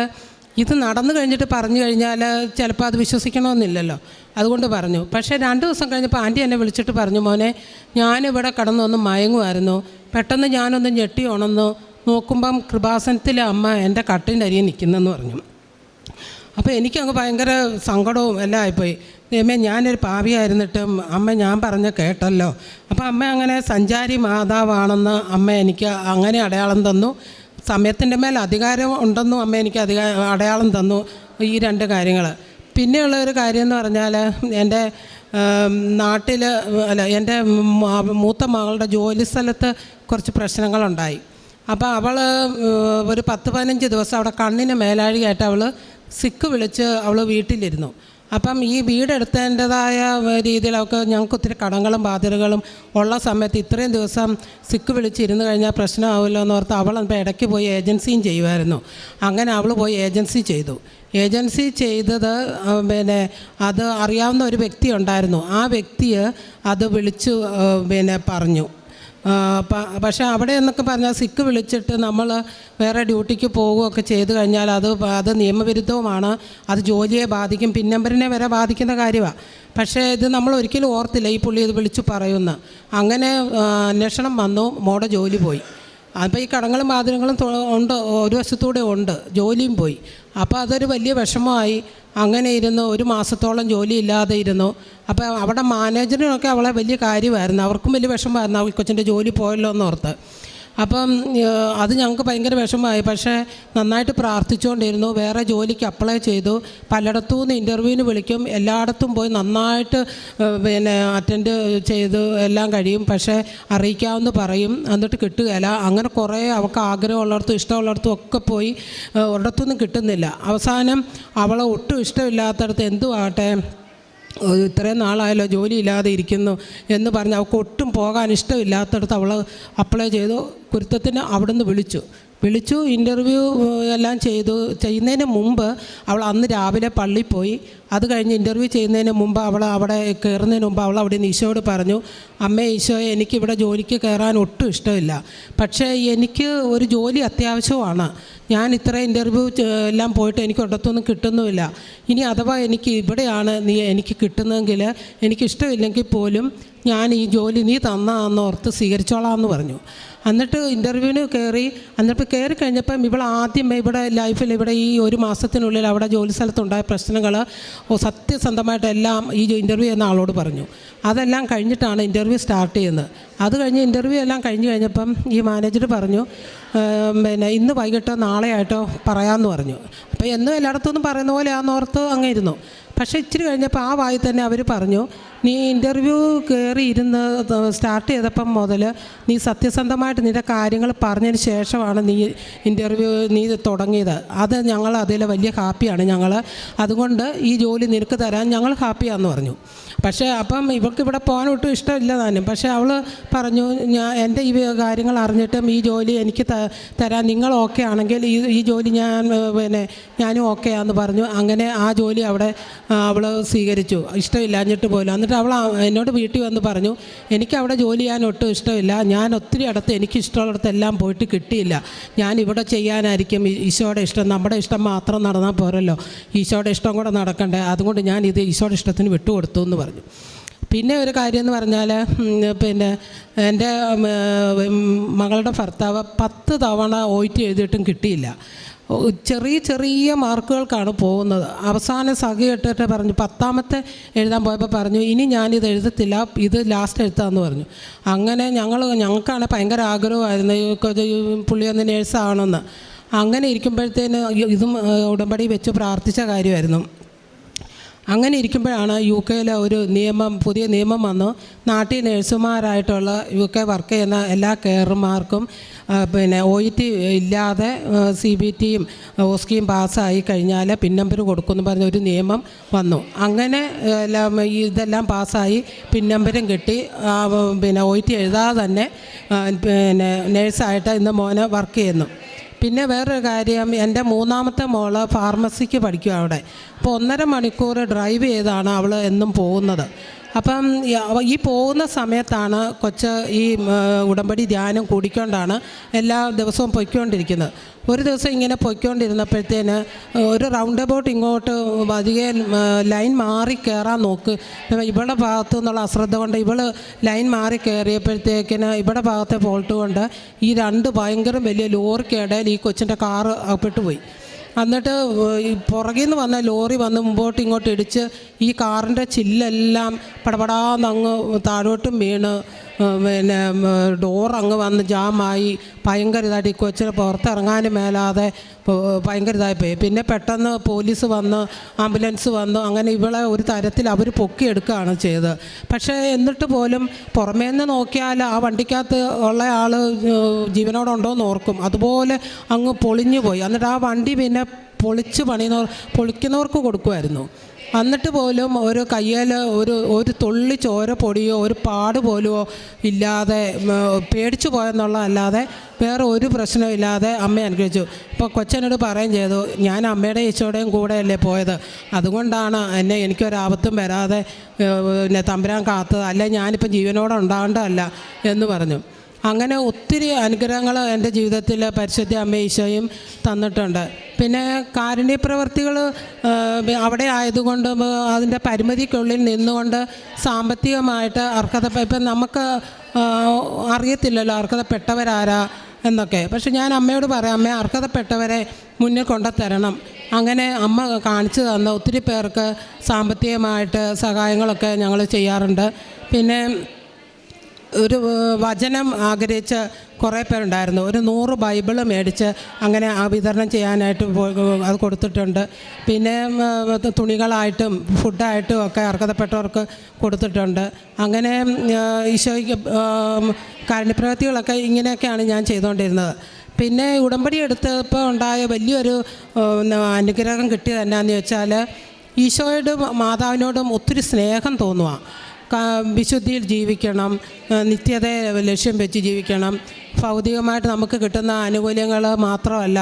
ഇത് നടന്നു കഴിഞ്ഞിട്ട് പറഞ്ഞു കഴിഞ്ഞാൽ ചിലപ്പോൾ അത് വിശ്വസിക്കണമെന്നില്ലല്ലോ. അതുകൊണ്ട് പറഞ്ഞു. പക്ഷേ രണ്ട് ദിവസം കഴിഞ്ഞപ്പോൾ ആന്റി എന്നെ വിളിച്ചിട്ട് പറഞ്ഞു മോനെ ഞാനിവിടെ കടന്നൊന്ന് മയങ്ങുമായിരുന്നു പെട്ടെന്ന് ഞാനൊന്ന് ഞെട്ടി ഉണന്നു നോക്കുമ്പം കൃപാസനത്തിലെ അമ്മ എന്റെ കട്ടിന്റെ അരിയെ നിൽക്കുന്നെന്ന് പറഞ്ഞു. അപ്പോൾ എനിക്കങ്ങ് ഭയങ്കര സങ്കടവും എല്ലാം ആയിപ്പോയി. ദൈവമേ ഞാനൊരു പാവിയായിരുന്നിട്ടും അമ്മ ഞാൻ പറഞ്ഞ കേട്ടല്ലോ. അപ്പോൾ അമ്മ അങ്ങനെ സഞ്ചാരി മാതാവാണെന്ന് അമ്മ എനിക്ക് അങ്ങനെ അടയാളം തന്നു. സമയത്തിന്റെ മേൽ അധികാരം ഉണ്ടെന്നും അമ്മ എനിക്ക് അധികാ അടയാളം തന്നു. ഈ രണ്ട് കാര്യങ്ങൾ. പിന്നെയുള്ള ഒരു കാര്യം എന്ന് പറഞ്ഞാൽ എന്റെ നാട്ടിൽ അല്ല എന്റെ മൂത്ത മകളുടെ ജോലി സ്ഥലത്ത് കുറച്ച് പ്രശ്നങ്ങളുണ്ടായി. അപ്പോൾ അവൾ ഒരു പത്ത് പതിനഞ്ച് ദിവസം അവിടെ കണ്ണിന് മേലാഴികയായിട്ട് അവൾ സിക്ക് വിളിച്ച് അവൾ വീട്ടിലിരുന്നു. അപ്പം ഈ വീടെടുത്തതിന്റെതായ രീതിയിലൊക്കെ ഞങ്ങൾക്ക് ഒത്തിരി കടങ്ങളും ബാധ്യതകളും ഉള്ള സമയത്ത് ഇത്രയും ദിവസം സിക്ക് വിളിച്ചിരുന്ന് കഴിഞ്ഞാൽ പ്രശ്നമാവില്ലോ എന്ന് ഓർത്ത് അവൾ ഇപ്പോൾ ഇടയ്ക്ക് പോയി ഏജൻസിയും ചെയ്യുമായിരുന്നു. അങ്ങനെ അവൾ പോയി ഏജൻസി ചെയ്തു. ഏജൻസി ചെയ്തത് പിന്നെ അത് അറിയാവുന്ന ഒരു വ്യക്തി ഉണ്ടായിരുന്നു. ആ വ്യക്തി അത് വിളിച്ചു പിന്നെ പറഞ്ഞു. പക്ഷേ അവിടെ എന്നൊക്കെ പറഞ്ഞാൽ സിക്ക് വിളിച്ചിട്ട് നമ്മൾ വേറെ ഡ്യൂട്ടിക്ക് പോവുകയൊക്കെ ചെയ്തു കഴിഞ്ഞാൽ അത് അത് നിയമവിരുദ്ധവുമാണ്. അത് ജോലിയെ ബാധിക്കും. പിൻ നമ്പറിനെ വരെ ബാധിക്കുന്ന കാര്യമാണ് പക്ഷേ ഇത് നമ്മൾ ഒരിക്കലും ഓർത്തില്ല ഈ പുള്ളി ഇത് വിളിച്ചു പറയുന്നു അങ്ങനെ അന്വേഷണം വന്നു. മോടെ ജോലി പോയി. അപ്പോൾ ഈ കടങ്ങളും തൊ- ഉണ്ട്. ഒരു വശത്തൂടെ ഉണ്ട്. ജോലിയും പോയി. അപ്പോൾ അതൊരു വലിയ വിഷമമായി. അങ്ങനെ ഇരുന്നു ഒരു മാസത്തോളം ജോലി ഇല്ലാതെ ഇരുന്നു. അപ്പോൾ അവിടെ മാനേജറിനൊക്കെ അവളെ വലിയ കാര്യമായിരുന്നു. അവർക്കും വലിയ വിഷമമായിരുന്നു അവൾ കൊച്ചിന്റെ ജോലി പോയല്ലോ എന്നോർത്ത് അപ്പം അത് ഞങ്ങൾക്ക് ഭയങ്കര വിഷമമായി. പക്ഷേ നന്നായിട്ട് പ്രാർത്ഥിച്ചുകൊണ്ടിരുന്നു. വേറെ ജോലിക്ക് അപ്ലൈ ചെയ്തു. പലയിടത്തു നിന്ന് ഇന്റർവ്യൂവിന് വിളിക്കും. എല്ലായിടത്തും പോയി നന്നായിട്ട് പിന്നെ അറ്റൻഡ് ചെയ്ത് എല്ലാം കഴിയും. പക്ഷേ അറിയിക്കാമെന്ന് പറയും. എന്നിട്ട് കിട്ടുകയില്ല. അങ്ങനെ കുറേ അവൾക്ക് ആഗ്രഹമുള്ളിടത്തും ഇഷ്ടമുള്ളിടത്തും ഒക്കെ പോയി ഒരിടത്തുനിന്നും കിട്ടുന്നില്ല. അവസാനം അവളെ ഒട്ടും ഇഷ്ടമില്ലാത്തടത്ത് എന്തുവാട്ടെ ഒരു ഇത്രയും നാളായല്ലോ ജോലിയില്ലാതെ ഇരിക്കുന്നു എന്ന് പറഞ്ഞ് അവൾക്ക് ഒട്ടും പോകാൻ ഇഷ്ടമില്ലാത്തടത്ത് അവൾ അപ്ലൈ ചെയ്തു. കുരുത്തത്തിന് അവിടെ നിന്ന് വിളിച്ചു. വിളിച്ചു ഇന്റർവ്യൂ എല്ലാം ചെയ്തു. ചെയ്യുന്നതിന് മുമ്പ് അവൾ അന്ന് രാവിലെ പള്ളി പോയി. അത് കഴിഞ്ഞ് ഇന്റർവ്യൂ ചെയ്യുന്നതിന് മുമ്പ് അവൾ അവിടെ കയറുന്നതിന് മുമ്പ് അവൾ അവിടെ നിന്ന് ഈശോയോട് പറഞ്ഞു അമ്മേ ഈശോയെ എനിക്കിവിടെ ജോലിക്ക് കയറാൻ ഒട്ടും ഇഷ്ടമില്ല. പക്ഷേ എനിക്ക് ഒരു ജോലി അത്യാവശ്യമാണ്. ഞാൻ ഇത്ര ഇന്റർവ്യൂ എല്ലാം പോയിട്ട് എനിക്ക് ഒരിടത്തൊന്നും കിട്ടുന്നുമില്ല. ഇനി അഥവാ എനിക്ക് ഇവിടെയാണ് നീ എനിക്ക് കിട്ടുന്നതെങ്കിൽ എനിക്കിഷ്ടമില്ലെങ്കിൽ പോലും ഞാൻ ഈ ജോലി നീ തന്നാന്ന് ഓർത്ത് സ്വീകരിച്ചോളാം എന്ന് പറഞ്ഞു. എന്നിട്ട് ഇന്റർവ്യൂവിന് കയറി എന്നിട്ട് കയറി കഴിഞ്ഞപ്പം ഇവിടെ ആദ്യം ഇവിടെ ലൈഫിൽ ഇവിടെ ഈ ഒരു മാസത്തിനുള്ളിൽ അവിടെ ജോലി സ്ഥലത്തുണ്ടായ പ്രശ്നങ്ങൾ സത്യസന്ധമായിട്ട് എല്ലാം ഈ ഇന്റർവ്യൂ ചെയ്യുന്ന ആളോട് പറഞ്ഞു. അതെല്ലാം കഴിഞ്ഞിട്ടാണ് ഇന്റർവ്യൂ സ്റ്റാർട്ട് ചെയ്യുന്നത്. അത് കഴിഞ്ഞ് ഇന്റർവ്യൂ എല്ലാം കഴിഞ്ഞ് കഴിഞ്ഞപ്പം ഈ മാനേജർ പറഞ്ഞു "ഏം, പിന്നെ ഇന്ന് വൈകിട്ടോ നാളെ ആയിട്ടോ പറയാമെന്ന് പറഞ്ഞു. അപ്പോൾ എന്നും എല്ലായിടത്തുനിന്നും പറയുന്ന പോലെ ആ നോർത്ത് അങ്ങ് ഇരുന്നു. പക്ഷേ ഇച്ചിരി കഴിഞ്ഞപ്പോൾ ആ വായി തന്നെ അവർ പറഞ്ഞു നീ ഇന്റർവ്യൂ കയറി ഇരുന്ന് സ്റ്റാർട്ട് ചെയ്തപ്പം മുതൽ നീ സത്യസന്ധമായിട്ട് നിന്റെ കാര്യങ്ങൾ പറഞ്ഞതിന് ശേഷമാണ് നീ ഇന്റർവ്യൂ നീ തുടങ്ങിയത്. അത് ഞങ്ങൾ അതിൽ വലിയ ഹാപ്പിയാണ് ഞങ്ങൾ. അതുകൊണ്ട് ഈ ജോലി നിനക്ക് തരാൻ ഞങ്ങൾ ഹാപ്പിയാണെന്ന് പറഞ്ഞു. പക്ഷേ അപ്പം ഇവൾക്ക് ഇവിടെ പോകാൻ ഒട്ടും ഇഷ്ടമില്ല താനും. പക്ഷേ അവൾ പറഞ്ഞു ഞാൻ എന്റെ ഈ കാര്യങ്ങൾ അറിഞ്ഞിട്ടും ഈ ജോലി എനിക്ക് തരാൻ നിങ്ങൾ ഓക്കെ ആണെങ്കിൽ ഈ ഈ ജോലി ഞാൻ പിന്നെ ഞാനും ഓക്കെ ആണെന്ന് പറഞ്ഞു. അങ്ങനെ ആ ജോലി അവിടെ അവൾ സ്വീകരിച്ചു. ഇഷ്ടമില്ലാഞ്ഞിട്ട് പോലും എന്നിട്ട് അവൾ എന്നോട് വീട്ടിൽ വന്ന് പറഞ്ഞു എനിക്ക് അവിടെ ജോലി ചെയ്യാൻ ഒട്ടും ഇഷ്ടമില്ല. ഞാൻ ഒത്തിരി അടുത്ത് എനിക്ക് ഇഷ്ടമുള്ളിടത്തെല്ലാം പോയിട്ട് കിട്ടിയില്ല. ഞാൻ ഇവിടെ ചെയ്യാനായിരിക്കും ഈശോയുടെ ഇഷ്ടം. നമ്മുടെ ഇഷ്ടം മാത്രം നടന്നാൽ പോരല്ലോ. ഈശോയുടെ ഇഷ്ടം കൂടെ നടക്കണ്ടേ. അതുകൊണ്ട് ഞാൻ ഇത് ഈശോയുടെ ഇഷ്ടത്തിന് വിട്ടുകൊടുത്തു എന്ന് പറഞ്ഞു. പിന്നെ ഒരു കാര്യം എന്ന് പറഞ്ഞാൽ പിന്നെ എന്റെ മകളുടെ ഭർത്താവ് പത്ത് തവണ ഓയിറ്റ് എഴുതിയിട്ടും കിട്ടിയില്ല. ചെറിയ ചെറിയ മാർക്കുകൾക്കാണ് പോകുന്നത്. അവസാന സഖി ഇട്ടിട്ട് പറഞ്ഞു പത്താമത്തെ എഴുതാൻ പോയപ്പോൾ പറഞ്ഞു ഇനി ഞാനിത് എഴുതത്തില്ല ഇത് ലാസ്റ്റ് എഴുത്താന്ന് പറഞ്ഞു. അങ്ങനെ ഞങ്ങൾ ഞങ്ങൾക്കാണ് ഭയങ്കര ആഗ്രഹമായിരുന്നു പുള്ളിയൊന്ന് നേഴ്സാണെന്ന് അങ്ങനെ ഇരിക്കുമ്പോഴത്തേന് ഇതും ഉടമ്പടി വെച്ച് പ്രാർത്ഥിച്ച കാര്യമായിരുന്നു. അങ്ങനെ ഇരിക്കുമ്പോഴാണ് യു കെയിലെ ഒരു നിയമം പുതിയ നിയമം വന്നു. നാട്ടിൽ നഴ്സുമാരായിട്ടുള്ള യു കെ വർക്ക് ചെയ്യുന്ന എല്ലാ കെയർമാർക്കും പിന്നെ ഒ ഇ ടി ഇല്ലാതെ സി ബി ടിയും ഓസ്കിയും പാസ്സായി കഴിഞ്ഞാൽ പിൻ നമ്പർ കൊടുക്കുമെന്ന് പറഞ്ഞ ഒരു നിയമം വന്നു. അങ്ങനെ എല്ലാം ഇതെല്ലാം പാസ്സായി പിൻ നമ്പരും കിട്ടി പിന്നെ ഒ ഇ ടി എഴുതാതെ തന്നെ പിന്നെ നേഴ്സായിട്ട് ഇന്ന് മോനെ വർക്ക് ചെയ്യുന്നു. പിന്നെ വേറൊരു കാര്യം എന്റെ മൂന്നാമത്തെ മോൾ ഫാർമസിക്ക് പഠിക്കും അവിടെ. അപ്പോൾ ഒന്നര മണിക്കൂർ ഡ്രൈവ് ചെയ്താണ് അവൾ എന്നും പോകുന്നത്. അപ്പം ഈ പോകുന്ന സമയത്താണ് കൊച്ച് ഈ ഉടമ്പടി ധ്യാനം കൂടിക്കൊണ്ടാണ് എല്ലാ ദിവസവും പൊയ്ക്കൊണ്ടിരിക്കുന്നത്. ഒരു ദിവസം ഇങ്ങനെ പൊയ്ക്കൊണ്ടിരുന്നപ്പോഴത്തേന് ഒരു റൗണ്ട് അബൌട്ട് ഇങ്ങോട്ട് അധികം ലൈൻ മാറി കയറാൻ നോക്ക്. ഇവളുടെ ഭാഗത്തു നിന്നുള്ള അശ്രദ്ധ കൊണ്ട് ഇവൾ ലൈൻ മാറി കയറിയപ്പോഴത്തേക്കിന് ഇവിടെ ഭാഗത്തെ ഫോൾട്ട് കൊണ്ട് ഈ രണ്ട് ഭയങ്കര വലിയ ലോറിക്കിടയിൽ ഈ കൊച്ചിന്റെ കാറ് അകപ്പെട്ടു പോയി. എന്നിട്ട് പുറകിൽ നിന്ന് വന്ന ലോറി വന്ന് മുമ്പോട്ട് ഇങ്ങോട്ട് ഇടിച്ച് ഈ കാറിന്റെ ചില്ലെല്ലാം പടപടാന്നങ്ങ് താഴോട്ടും വീണ്. പിന്നെ ഡോർ വന്ന് ജാമായി ഭയങ്കര ഇതായിട്ട് ഈ കൊച്ചിനെ പുറത്തിറങ്ങാനും മേലാതെ ഭയങ്കര ഇതായിപ്പോയി പോയി. പിന്നെ പെട്ടെന്ന് പോലീസ് വന്ന് ആംബുലൻസ് വന്നു അങ്ങനെ ഇവളെ ഒരു തരത്തിൽ അവർ പൊക്കിയെടുക്കുകയാണ് ചെയ്തത്. പക്ഷേ എന്നിട്ട് പോലും പുറമേ നിന്ന് നോക്കിയാൽ ആ വണ്ടിക്കകത്ത് ഉള്ള ആൾ ജീവനോടുണ്ടോ എന്ന് ഓർക്കും. അതുപോലെ അങ്ങ് പൊളിഞ്ഞു പോയി എന്നിട്ട് ആ വണ്ടി പിന്നെ പൊളിച്ച് പണിയുന്നവർ പൊളിക്കുന്നവർക്ക് കൊടുക്കുമായിരുന്നു. എന്നിട്ട് പോലും ഒരു കയ്യിൽ ഒരു ഒരു തുള്ളി ചോര പൊടിയോ ഒരു പാട് പോലുമോ ഇല്ലാതെ പേടിച്ചു പോയെന്നുള്ളതല്ലാതെ വേറെ ഒരു പ്രശ്നവും ഇല്ലാതെ അമ്മ അനുഗ്രഹിച്ചു. ഇപ്പോൾ കൊച്ചനോട് പറയുകയും ചെയ്തു ഞാൻ അമ്മയുടെ ഈശോയുടെയും കൂടെയല്ലേ പോയത്. അതുകൊണ്ടാണ് എന്നെ എനിക്കൊരാപത്തും വരാതെ പിന്നെ തമ്പുരാൻ കാത്തത്. അല്ലെ ഞാനിപ്പോൾ ജീവനോടെ ഉണ്ടാകേണ്ടതല്ല എന്ന് പറഞ്ഞു. അങ്ങനെ ഒത്തിരി അനുഗ്രഹങ്ങൾ എന്റെ ജീവിതത്തിൽ പരിശുദ്ധ അമ്മ ഈശോയും തന്നിട്ടുണ്ട്. പിന്നെ കാരുണ്യ പ്രവർത്തികൾ അവിടെ ആയതുകൊണ്ട് അതിന്റെ പരിമിതിക്കുള്ളിൽ നിന്നുകൊണ്ട് സാമ്പത്തികമായിട്ട് അർഹത ഇപ്പം നമുക്ക് അറിയത്തില്ലല്ലോ അർഹതപ്പെട്ടവരാരാ എന്നൊക്കെ. പക്ഷെ ഞാൻ അമ്മയോട് പറയാം അമ്മ അർഹതപ്പെട്ടവരെ മുന്നിൽ കൊണ്ടുതരണം അങ്ങനെ അമ്മ കാണിച്ചു തന്ന ഒത്തിരി പേർക്ക് സാമ്പത്തികമായിട്ട് സഹായങ്ങളൊക്കെ ഞങ്ങൾ ചെയ്യാറുണ്ട്. പിന്നെ ഒരു വചനം ആഗ്രഹിച്ച് കുറേ പേരുണ്ടായിരുന്നു. ഒരു നൂറ് ബൈബിൾ മേടിച്ച് അങ്ങനെ ആ വിതരണം ചെയ്യാനായിട്ട് അത് കൊടുത്തിട്ടുണ്ട്. പിന്നെ തുണികളായിട്ടും ഫുഡായിട്ടും ഒക്കെ അർഹതപ്പെട്ടവർക്ക് കൊടുത്തിട്ടുണ്ട്. അങ്ങനെ ഈശോയ്ക്ക് കാരുണ്യപ്രവൃത്തികളൊക്കെ ഇങ്ങനെയൊക്കെയാണ് ഞാൻ ചെയ്തുകൊണ്ടിരുന്നത്. പിന്നെ ഉടമ്പടി എടുത്തപ്പോൾ ഉണ്ടായ വലിയൊരു അനുഗ്രഹം കിട്ടിയത് എന്നാന്ന് വെച്ചാൽ ഈശോയോടും മാതാവിനോടും ഒത്തിരി സ്നേഹം തോന്നുക വിശുദ്ധിയിൽ ജീവിക്കണം നിത്യതയെ ലക്ഷ്യം വെച്ച് ജീവിക്കണം. ഭൗതികമായിട്ട് നമുക്ക് കിട്ടുന്ന ആനുകൂല്യങ്ങൾ മാത്രമല്ല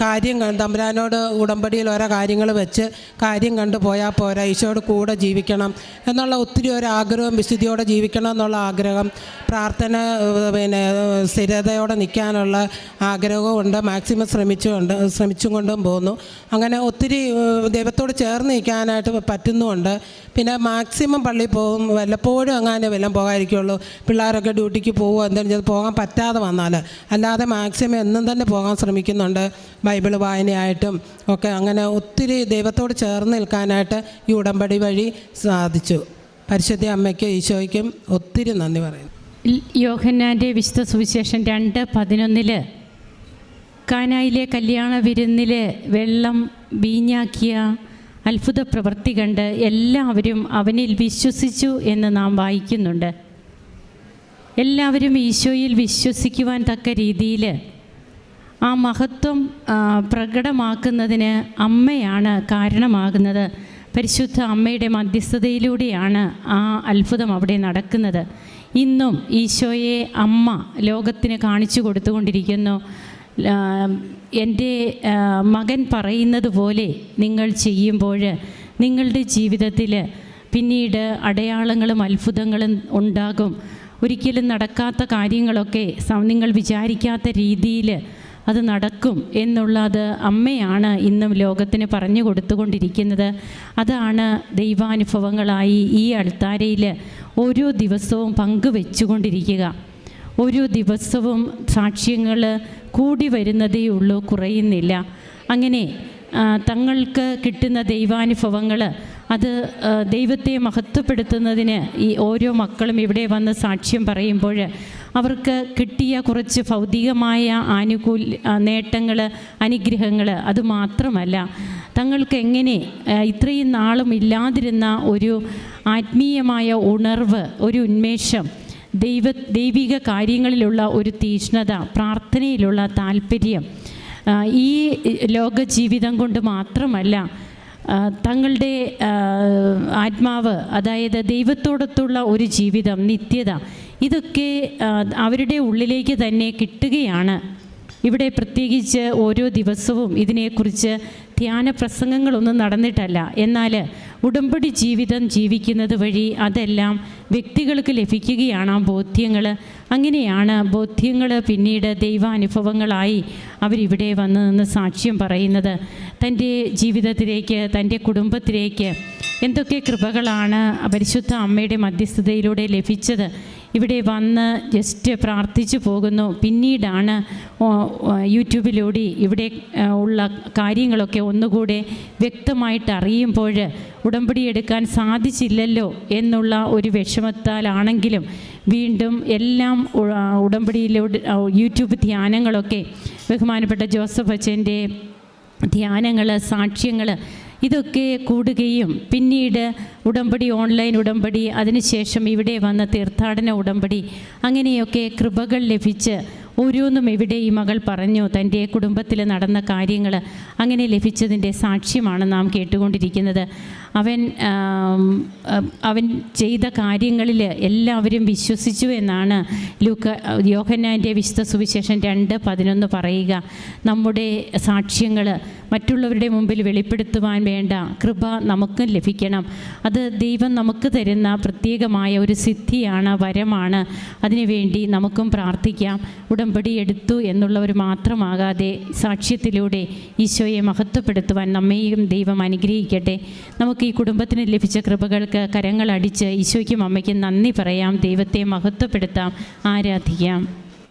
കാര്യം തമ്പുരാനോട് ഉടമ്പടിയിൽ ഓരോ കാര്യങ്ങൾ വെച്ച് കാര്യം കണ്ടു പോയാൽ പോരാ ഈശോയോട് കൂടെ ജീവിക്കണം എന്നുള്ള ഒത്തിരി ഒരു ആഗ്രഹം വിശുദ്ധിയോടെ ജീവിക്കണം എന്നുള്ള ആഗ്രഹം പ്രാർത്ഥന പിന്നെ സ്ഥിരതയോടെ നിൽക്കാനുള്ള ആഗ്രഹവും ഉണ്ട് മാക്സിമം ശ്രമിച്ചുകൊണ്ട് ശ്രമിച്ചും കൊണ്ടും പോകുന്നു. അങ്ങനെ ഒത്തിരി ദൈവത്തോട് ചേർന്ന് നിൽക്കാനായിട്ട് പറ്റുന്നുമുണ്ട് പിന്നെ മാക്സിമം പള്ളിയിൽ പോകും വല്ലപ്പോഴും അങ്ങനെ വല്ലതും പോകാതിരിക്കുള്ളൂ. പിള്ളേരൊക്കെ ഡ്യൂട്ടിക്ക് പോകുമോ എന്തെങ്കിലും ചെയ്ത് പോകാൻ പറ്റാതെ വന്നാൽ അല്ലാതെ മാക്സിമം എന്നും തന്നെ പോകാൻ ശ്രമിക്കുന്നുണ്ട്. ബൈബിൾ വായനയായിട്ടും ഒക്കെ അങ്ങനെ ഒത്തിരി ദൈവത്തോട് ചേർന്ന് നിൽക്കാനായിട്ട് ഈ ഉടമ്പടി വഴി സാധിച്ചു. പരിശുദ്ധ അമ്മയ്ക്കും ഈശോയ്ക്കും ഒത്തിരി നന്ദി പറയുന്നു. യോഹന്നാന്റെ വിശുദ്ധ സുവിശേഷം രണ്ട് പതിനൊന്നിൽ. കാനായിലെ കല്യാണ വിരുന്നിൽ വെള്ളം വീഞ്ഞാക്കിയ അത്ഭുത പ്രവൃത്തി കണ്ട് എല്ലാവരും അവനിൽ വിശ്വസിച്ചു എന്ന് നാം വായിക്കുന്നുണ്ട്. എല്ലാവരും ഈശോയിൽ വിശ്വസിക്കുവാൻ തക്ക രീതിയിൽ ആ മഹത്വം പ്രകടമാക്കുന്നതിന് അമ്മയാണ് കാരണമാകുന്നത്. പരിശുദ്ധ അമ്മയുടെ മധ്യസ്ഥതയിലൂടെയാണ് ആ അത്ഭുതം അവിടെ നടക്കുന്നത്. ഇന്നും ഈശോയെ അമ്മ ലോകത്തിന് കാണിച്ചു കൊടുത്തുകൊണ്ടിരിക്കുന്നു. എന്റെ മകൻ പറയുന്നത് പോലെ നിങ്ങൾ ചെയ്യുമ്പോൾ നിങ്ങളുടെ ജീവിതത്തിൽ പിന്നീട് അടയാളങ്ങളും അത്ഭുതങ്ങളും ഉണ്ടാകും. ഒരിക്കലും നടക്കാത്ത കാര്യങ്ങളൊക്കെ നിങ്ങൾ വിചാരിക്കാത്ത രീതിയിൽ അത് നടക്കും എന്നുള്ളത് അമ്മയാണ് ഇന്നും ലോകത്തിന് പറഞ്ഞു കൊടുത്തുകൊണ്ടിരിക്കുന്നത്. അതാണ് ദൈവാനുഭവങ്ങളായി ഈ അൾത്താരയിൽ ഓരോ ദിവസവും പങ്കുവെച്ചുകൊണ്ടിരിക്കുക. ഓരോ ദിവസവും സാക്ഷ്യങ്ങൾ കൂടി വരുന്നതേ ഉള്ളൂ കുറയുന്നില്ല. അങ്ങനെ തങ്ങൾക്ക് കിട്ടുന്ന ദൈവാനുഭവങ്ങൾ അത് ദൈവത്തെ മഹത്വപ്പെടുത്തുന്നതിന് ഈ ഓരോ മക്കളും ഇവിടെ വന്ന് സാക്ഷ്യം പറയുമ്പോൾ അവർക്ക് കിട്ടിയ കുറച്ച് ഭൗതികമായ ആനുകൂല നേട്ടങ്ങൾ അനുഗ്രഹങ്ങൾ അത് മാത്രമല്ല. തങ്ങൾക്ക് എങ്ങനെ ഇത്രയും നാളും ഇല്ലാതിരുന്ന ഒരു ആത്മീയമായ ഉണർവ് ഒരു ഉന്മേഷം ദൈവ ദൈവിക കാര്യങ്ങളിലുള്ള ഒരു തീഷ്ണത പ്രാർത്ഥനയിലുള്ള താല്പര്യം ഈ ലോക ജീവിതം കൊണ്ട് മാത്രമല്ല തങ്ങളുടെ ആത്മാവ് അതായത് ദൈവത്തോടൊത്തുള്ള ഒരു ജീവിതം നിത്യത ഇതൊക്കെ അവരുടെ ഉള്ളിലേക്ക് തന്നെ കിട്ടുകയാണ്. ഇവിടെ പ്രത്യേകിച്ച് ഓരോ ദിവസവും ഇതിനെക്കുറിച്ച് ധ്യാന പ്രസംഗങ്ങളൊന്നും നടന്നിട്ടല്ല. എന്നാൽ ഉടമ്പടി ജീവിതം ജീവിക്കുന്നത് വഴി അതെല്ലാം വ്യക്തികൾക്ക് ലഭിക്കുകയാണ് ആ ബോധ്യങ്ങൾ. അങ്ങനെയാണ് ബോധ്യങ്ങൾ പിന്നീട് ദൈവാനുഭവങ്ങളായി അവരിവിടെ വന്ന് നിന്ന് സാക്ഷ്യം പറയുന്നത്. തന്റെ ജീവിതത്തിലേക്ക് തന്റെ കുടുംബത്തിലേക്ക് എന്തൊക്കെ കൃപകളാണ് പരിശുദ്ധ അമ്മയുടെ മധ്യസ്ഥതയിലൂടെ ലഭിച്ചത്? ഇവിടെ വന്ന് ജസ്റ്റ് പ്രാർത്ഥിച്ചു പോകുന്നു. പിന്നീടാണ് യൂട്യൂബിലൂടെ ഇവിടെ ഉള്ള കാര്യങ്ങളൊക്കെ ഒന്നുകൂടെ വ്യക്തമായിട്ട് അറിയുമ്പോൾ ഉടമ്പടി എടുക്കാൻ സാധിച്ചില്ലല്ലോ എന്നുള്ള ഒരു വിഷമത്താലാണെങ്കിലും വീണ്ടും എല്ലാം ഉടമ്പടിയിലൂടെ യൂട്യൂബ് ധ്യാനങ്ങളൊക്കെ ബഹുമാനപ്പെട്ട ജോസഫ് അച്ഛന്റെ ധ്യാനങ്ങൾ സാക്ഷ്യങ്ങൾ ഇതൊക്കെ കൂടുകയും പിന്നീട് ഉടമ്പടി ഓൺലൈൻ ഉടമ്പടി അതിനുശേഷം ഇവിടെ വന്ന തീർത്ഥാടന ഉടമ്പടി അങ്ങനെയൊക്കെ കൃപകൾ ലഭിച്ച് ഓരോന്നും ഇവിടെ ഈ മകൾ പറഞ്ഞു. തന്റെ കുടുംബത്തിൽ നടന്ന കാര്യങ്ങൾ അങ്ങനെ ലഭിച്ചതിന്റെ സാക്ഷ്യമാണ് നാം കേട്ടുകൊണ്ടിരിക്കുന്നത്. അവൻ അവൻ ചെയ്ത കാര്യങ്ങളിൽ എല്ലാവരും വിശ്വസിച്ചു എന്നാണ് ലൂക്ക യോഹന്നാന്റെ വിശുദ്ധ സുവിശേഷം രണ്ട് പതിനൊന്ന് പറയുക. നമ്മുടെ സാക്ഷ്യങ്ങൾ മറ്റുള്ളവരുടെ മുമ്പിൽ വെളിപ്പെടുത്തുവാൻ വേണ്ട കൃപ നമുക്കും ലഭിക്കണം. അത് ദൈവം നമുക്ക് തരുന്ന പ്രത്യേകമായ ഒരു സിദ്ധിയാണ് വരമാണ്. അതിനുവേണ്ടി നമുക്കും പ്രാർത്ഥിക്കാം. ഉടമ്പടി എടുത്തു എന്നുള്ളവർ മാത്രമാകാതെ സാക്ഷ്യത്തിലൂടെ ഈശോയെ മഹത്വപ്പെടുത്തുവാൻ നമ്മെയും ദൈവം അനുഗ്രഹിക്കട്ടെ. ഈ കുടുംബത്തിന് ലഭിച്ച കൃപകൾക്ക് കരങ്ങളടിച്ച് ഈശോയ്ക്കും അമ്മയ്ക്കും നന്ദി പറയാം. ദൈവത്തെ മഹത്വപ്പെടുത്താം. ആരാധിക്കാം.